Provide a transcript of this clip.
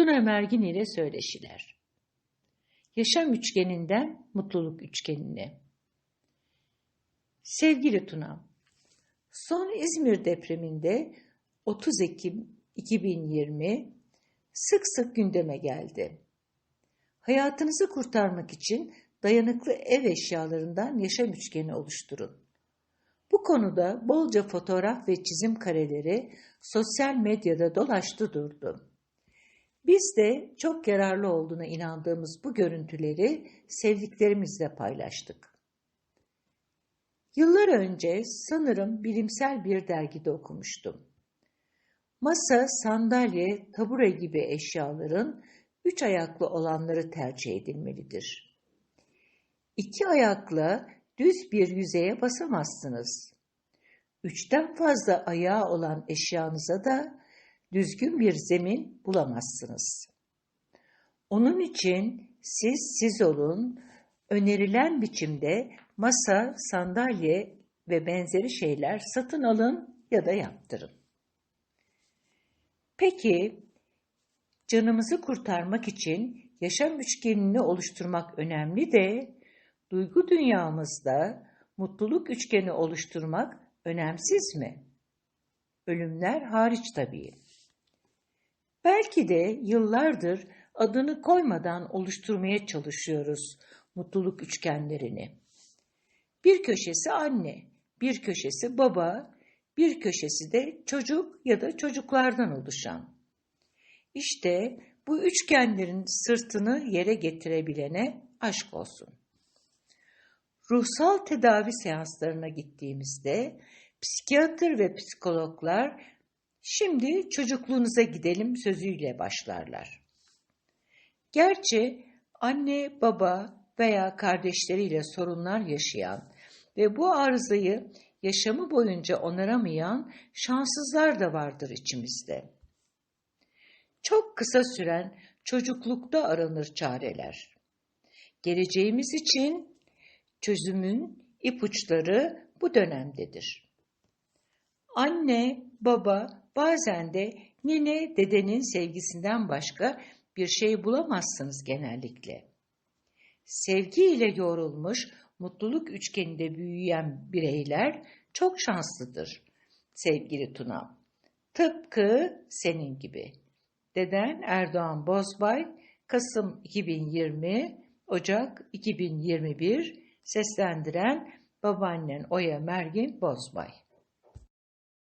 Tuna Mergin ile söyleşiler. Yaşam üçgeninden mutluluk üçgenine. Sevgili Tuna, son İzmir depreminde 30 Ekim 2020 sık sık gündeme geldi. Hayatınızı kurtarmak için dayanıklı ev eşyalarından yaşam üçgeni oluşturun. Bu konuda bolca fotoğraf ve çizim kareleri sosyal medyada dolaştı durdu. Biz de çok yararlı olduğuna inandığımız bu görüntüleri sevdiklerimizle paylaştık. Yıllar önce sanırım bilimsel bir dergide okumuştum. Masa, sandalye, tabure gibi eşyaların üç ayaklı olanları tercih edilmelidir. İki ayakla düz bir yüzeye basamazsınız. Üçten fazla ayağı olan eşyanıza da düzgün bir zemin bulamazsınız. Onun için siz siz olun, önerilen biçimde masa, sandalye ve benzeri şeyler satın alın ya da yaptırın. Peki, canımızı kurtarmak için yaşam üçgenini oluşturmak önemli de duygu dünyamızda mutluluk üçgeni oluşturmak önemsiz mi? Ölümler hariç tabii. Belki de yıllardır adını koymadan oluşturmaya çalışıyoruz mutluluk üçgenlerini. Bir köşesi anne, bir köşesi baba, bir köşesi de çocuk ya da çocuklardan oluşan. İşte bu üçgenlerin sırtını yere getirebilene aşk olsun. Ruhsal tedavi seanslarına gittiğimizde psikiyatr ve psikologlar şimdi çocukluğunuza gidelim sözüyle başlarlar. Gerçi anne, baba veya kardeşleriyle sorunlar yaşayan ve bu arızayı yaşamı boyunca onaramayan şanssızlar da vardır içimizde. Çok kısa süren çocuklukta aranır çareler. Geleceğimiz için çözümün ipuçları bu dönemdedir. Anne, baba bazen de nene, dedenin sevgisinden başka bir şey bulamazsınız genellikle. Sevgi ile yoğrulmuş mutluluk üçgeninde büyüyen bireyler çok şanslıdır sevgili Tuna. Tıpkı senin gibi. Deden Erdoğan Bozbay, Kasım 2020, Ocak 2021, seslendiren babaannen Oya Mergin Bozbay.